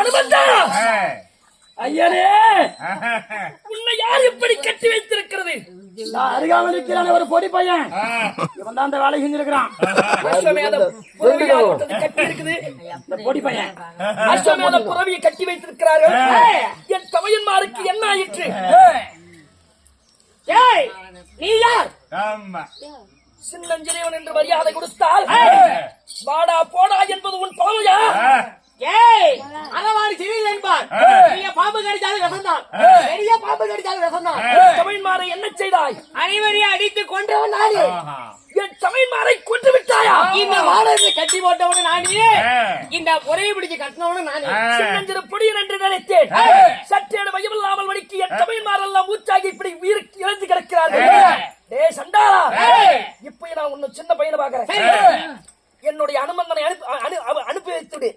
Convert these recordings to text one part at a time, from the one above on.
அனுமந்தா ஐயனே! உன்னை யார் இப்படி கட்டி வைத்திருக்கிறது? நான் அருகாமல் இருக்கிறான ஒரு பொடி பையன். இவன் தான் அந்த வேலை செஞ்சிருக்கிறான். கட்டி இருக்குது? இந்த பொடி பையன். அஸ்வமேத புறவியை கட்டி வைத்திருக்கிறார்கள். என் தமையன்மாருக்கு என்ன ஆயிற்று? ஏய். நீ யார்? ஆமா. சின்னஞ்சிறியவன் என்று மரியாதை கொடுத்தால் வாடா போடா என்பது உன் பழமையா? ஏய் அளவாடி சிவில் என்பார். பெரிய பாம்பு கடிச்சாலும் விஷம்தான் பெரிய பாம்பு கடிச்சாலும் விஷம்தான் தமிழ்மாரை என்ன செய்தாய்? அனைவரையும் அடித்து கொண்டவன் நானே. என் தமிழ்மாரை கொண்டு விட்டாயா? இந்த வாடகை கட்டி போட்டவனு நானே. இந்த பொறையை பிடிச்சு கட்டினவனு நானே. சின்னஞ்சிறு பொடியன் என்று நினைத்தேன். சற்றேடு பயமில்லாமல் வடிக்கு என் மூச்சாகி இப்படி உயிர் இழந்து கிடக்கிறார்கள். டேய் சண்டாளா. இப்ப நான் உன்னை சின்ன பையனை பாக்குறேன் என்னுடைய அனுமந்தனை அனுப்பி விடு.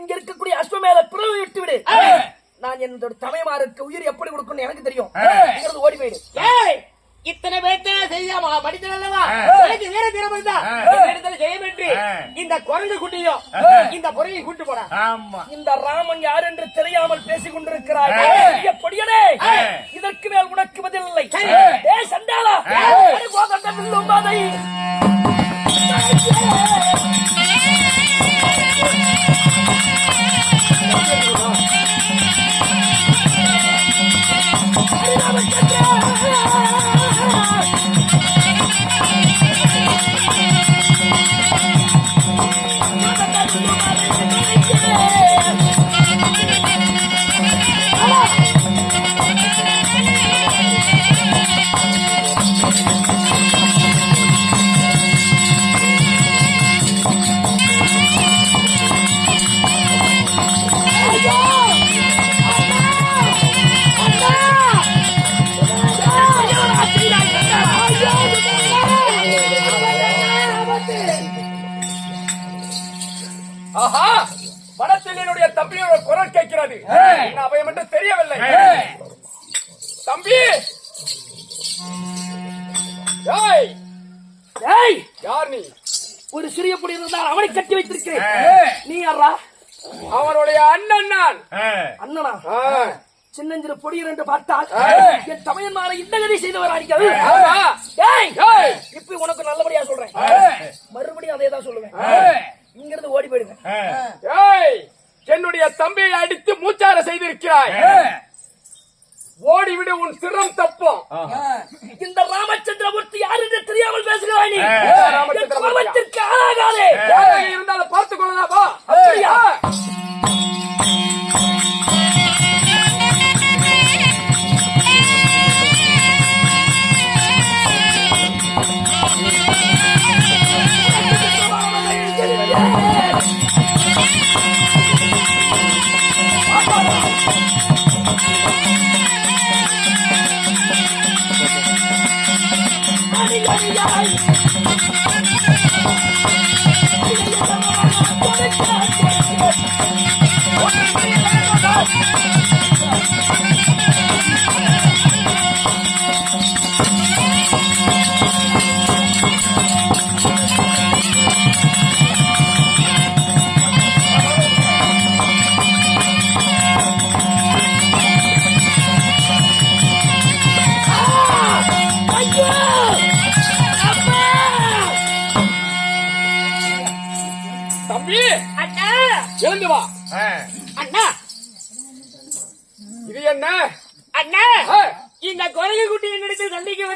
இங்க இருக்கக்கூடிய அஸ்வமேல பிறகு விட்டு விடு. நான் என்னோட தமையமாருக்கு உயிர் எப்படி கொடுக்கணும் எனக்கு தெரியும். ஓடி போயிடு. ஏய் இத்தனை பேர்த்த செய்ய மனிதன் அல்லவா? எனக்கு வீர தீரம் தான் இடத்துல ஜெயம் என்று இந்த குரங்கு குட்டியும் இந்த பொறையை கூட்டு போறா இந்த ராமன் யார் என்று தெரியாமல் பேசிக் கொண்டிருக்கிறாய்? எப்படியனே இதற்கு மேல் உனக்கு பதில் இல்லை. ஏ சண்டாளா. அடி கேட்கிறது என்ன அபயம் என்று தெரியவில்லை. தம்பி! யார் நீ? ஒரு சிறிய பொடி இருந்தால் அவனை கட்டி வைத்திருக்கிறேன். நீ யாரா அவனுடைய அண்ணன் நான். அண்ணனா? சின்னஞ்சிறு பொடியர் என்று பார்த்தால் என் தமையன்மாரை இந்த கதை செய்தவராடிகள் ஆமா. ஏய்! ஏய், இப்ப உனக்கு நல்லபடியா சொல்றேன். மறுபடியும் அதே தான் சொல்லுவேன் இங்கிருந்து ஓடி போயிடுங்க. என்னுடைய தம்பியை அடித்து மூச்சார செய்திருக்கிறாய். ஓடிவிடு உன் சிரம் தப்போம். இந்த ராமச்சந்திரமூர்த்தி யார் தெரியாமல் பேசுகிறாய் நீ? தம்பி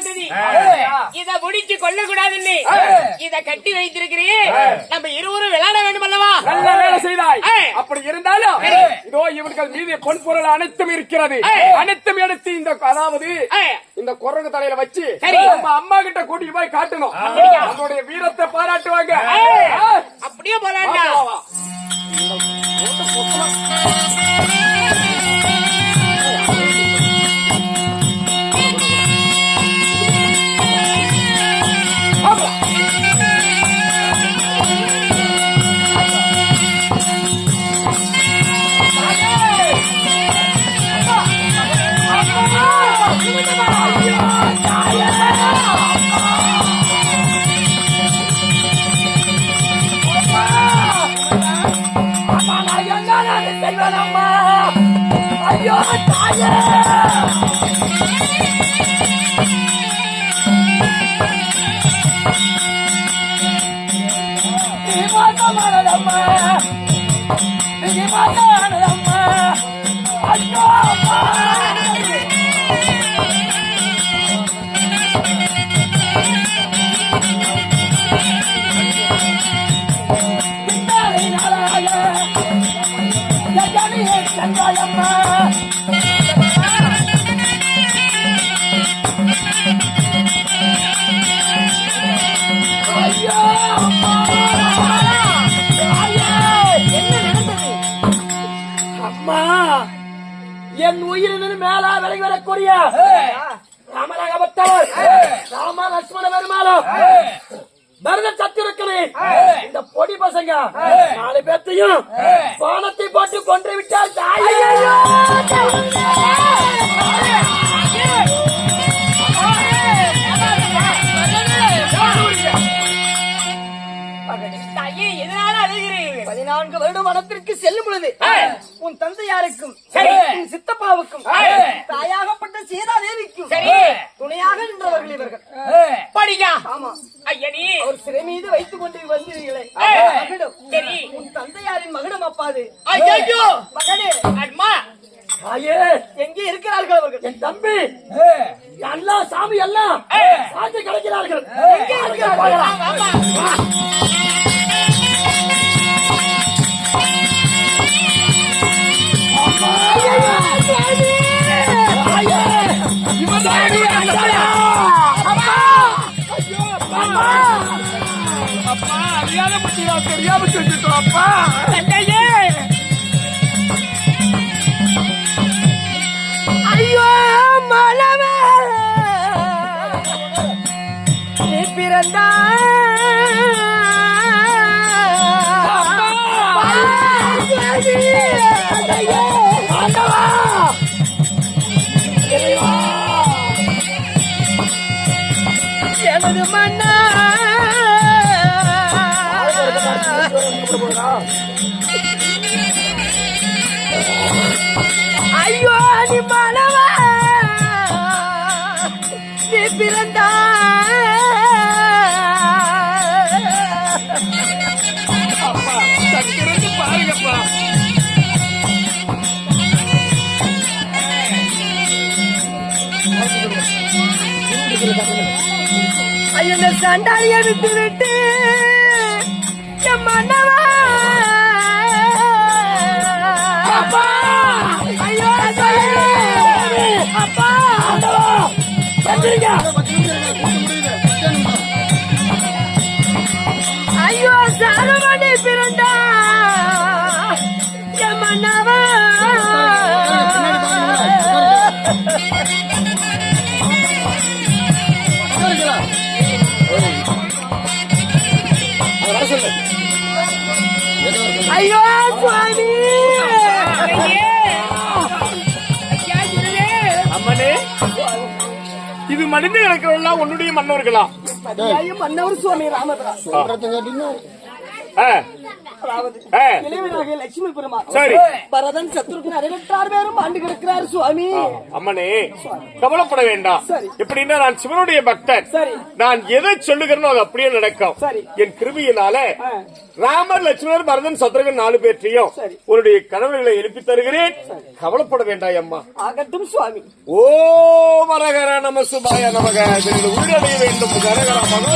அப்படியா? இத முடிச்சு கொல்ல கூடாதுன்னு இத கட்டி வைத்திருக்கிறேன் நம்ம இருவரும் விளையாட வேண்டும் அல்லவா நல்ல வேலை செய்தாய். அப்படி இருந்தாலும் இதோ இவர்கள் மீது பொன் பொருள் அனைத்தும் இருக்கிறது. அனைத்தும் எடுத்து இந்த அதாவது. இந்த குரங்கு தலையில வச்சு. நம்ம அம்மா கிட்ட கூட்டிட்டு போய் காட்டணும். நம்மளுடைய வீரத்தை பாராட்டுவாங்க. அப்படியே வா, தாயே அம்மா என் உயிரின் மேல விலகி வரக்கூடிய ராமராகப்பட்டவர் ராம லட்சுமண பெருமாளும் பரத சத்திருக்கிறேன் இந்த பொடி பசங்க நாலு பேர்த்தையும் பானத்தை போட்டு கொன்று விட்டால் தாயே. தாயே பதினான்கு வருடம் வனத்திற்கு செல்லும் பொழுது உன் தந்தையாருக்கும் சித்தப்பாவுக்கும். தாயாகப்பட்ட சீதாதேவிக்கும். துணையாக நின்றவர்கள் இவர்கள். படியா ஆமா. ஐயனி அவர் சிறை மீது வைத்துக் கொண்டு வந்தீர்களே. மகனும். உன் தந்தையாரின் மகனும் அப்பாது. மகனே. அம்மா. தாயே. எங்கே இருக்கிறார்கள் அவர்கள்? என் தம்பி. எல்லாம் சாமி எல்லாம் சாந்தி கிடைக்கிறார்கள். எங்கே இருக்கிறார்கள்? பத்தி நான் தெரியாம செஞ்சுட்டோம் அப்பா ஐயோ மலவே நீ பிறந்தா எனது மன்னா ஐயோ நீ மனவ நீ பிறந்தா? சத்திரத்து பாருங்கப்பா. ஐயோ இந்த விட்டு விட்டு என் மன்னவா? ஐயோ மனித இருக்கிறவங்களா உன்னுடைய மன்னர்களா? மன்னவர் சுவாமி ராமபிராஸ் ஆ, அதாவது ஆ, இளைவனாகிய லட்சுமி பெருமாள் சரி பரதன் சத்ருகன் அரைவெட்டார் பேரும் ஆண்டு கிடக்கிறார் சுவாமி அம்மனே கவலைப்பட வேண்டாம். எப்படின்னா நான் சிவனுடைய பக்தன் சரி. நான் எதை சொல்லுகிறேனோ அது அப்படியே நடக்கும். என் கிருபியினால. ராமர் லட்சுமணர் பரதன் சத்ருகன் நாலு பேற்றையும். உன்னுடைய கனவுகளை எழுப்பி தருகிறேன் கவலைப்பட வேண்டாம் அம்மா ஆகட்டும் சுவாமி ஓ மரகர நம சுபாய நமக உயிரடைய வேண்டும் கரகர மனோ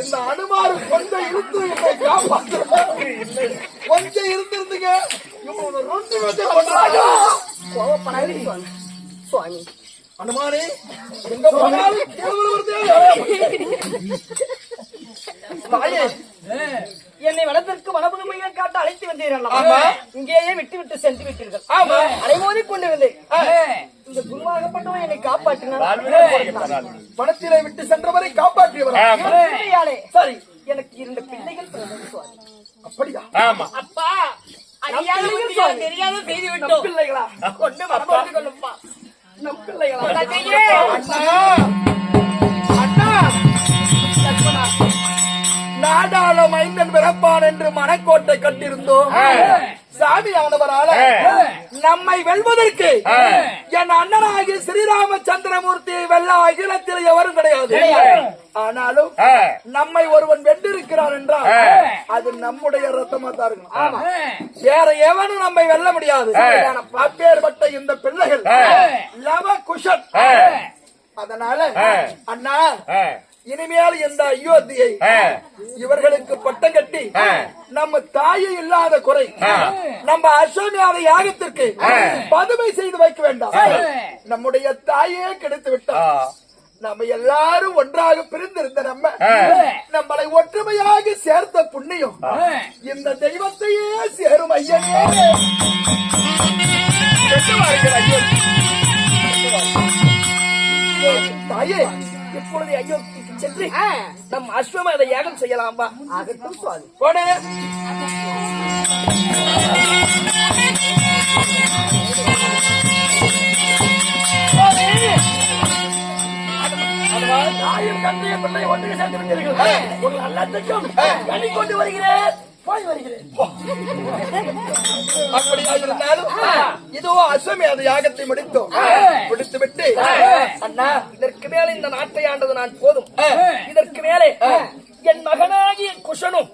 இந்த அனுமாரு கொஞ்சம் இருந்து என்னை கொஞ்சம் இருந்திருந்துங்க இவங்க ரெண்டு பேர்த்தையும் கொன்றாங்க. கோவப்படாதே சுவாமி சுவாமி அனுமானே எங்க போனாலும் கேவலம் வருதே. தாயே என்னை வனத்திற்கு வனபுதுமையை காட்ட அழைத்து வந்தீர்கள். இங்கேயே விட்டு விட்டு சென்று விட்டீர்கள் ஆமா. அலைமோதி கொண்டிருந்தேன் இந்த குருவாகப்பட்டவன் என்னை காப்பாற்றினார் பணத்திலே விட்டு சென்றவரை காப்பாற்றியவர்? சரி எனக்கு இரண்டு பிள்ளைகள். அப்படியா? ஆமா. அப்பா தெரியாத செய்து விட்டோம். பிள்ளைகளா? கொண்டு நம் பிள்ளைகளா? அண்ணா நாடாள மைந்தன் பிறப்பான் என்று மனக்கோட்டை கட்டிருந்தோம். சாமியானவரால நம்மை வெல்வதற்கு என் அண்ணனாகிய ஸ்ரீராமச்சந்திரமூர்த்தியை வெல்ல அகிலத்தில் எவரும் கிடையாது. ஆனாலும் நம்மை ஒருவன் வென்றிருக்கிறான் என்றால் அது நம்முடைய ரத்தமா தான் இருக்கும். ஆமா. வேற எவனும் நம்மை வெல்ல முடியாது. அப்பேற்பட்ட இந்த பிள்ளைகள் லவ குஷன். அதனால அண்ணா இனிமேல் இந்த அயோத்தியை இவர்களுக்கு பட்டம் கட்டி நம்ம தாயை இல்லாத குறை நம்ம அஸ்வமியாத யாகத்திற்கு பதுமை செய்து வைக்க வேண்டாம். நம்முடைய தாயே கிடைத்து விட்டார் நம்ம எல்லாரும் ஒன்றாக பிரிந்திருந்த நம்ம நம்மளை ஒற்றுமையாக சேர்த்த புண்ணியம் இந்த தெய்வத்தையே சேரும் ஐயனே. தாயே இப்பொழுது அயோத்திக்கு சென்று நம் அஸ்வமேத யாகம் செய்யலாம் வா ஆகட்டும் சுவாமி போனே தாயும் தந்தையும் பிள்ளை ஒன்றுக்கு சேர்ந்து விட்டீர்கள் ஒரு நல்லத்துக்கும் எண்ணிக்கொண்டு வருகிறேன் போய் வருகிறேன். அப்படியா இருந்தாலும் இதோ அஸ்வமேத யாகத்தை முடித்தோம். முடித்து விட்டு அண்ணா இதற்கு மேல இந்த நாட்டை ஆண்டது நான் போதும். இதற்கு மேலே என் மகனாகிய குஷனும்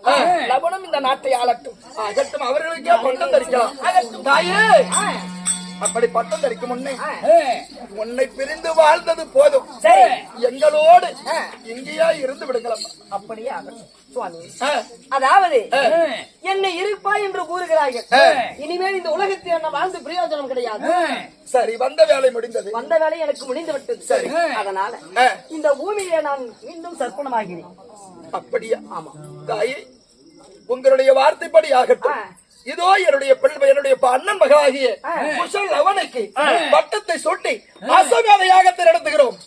லவனும் இந்த நாட்டை ஆளட்டும். அகட்டும் அவர்களுக்கே பட்டம் தரிக்கலாம் தாயே. அப்படி பட்டம் தரிக்கும் முன்னே உன்னை பிரிந்து வாழ்ந்தது போதும். சரி எங்களோடு இங்கேயா இருந்து விடுங்களம்மா. அப்படியே? சுவாமி. அதாவது என்னை இருப்பாய் என்று கூறுகிறார்கள். இனிமேல் இந்த உலகத்தில் என்ன வாழ்ந்து பிரயோஜனம் கிடையாது. சரி வந்த வேலை முடிந்தது. வந்த வேலை எனக்கு முடிந்து விட்டது. சரி. அதனால இந்த பூமியிலே நான் மீண்டும் சர்ப்பணமாகிறேன். அப்படியா? ஆமா. தாயே உங்களுடைய வார்த்தைப்படி ஆகட்டும். இதோ என்னுடைய என்னுடைய அண்ணன் மகளாகிய குஷல் அவனுக்கு பட்டத்தை சுட்டி அசமேத யாகத்தை நடத்துகிறோம்.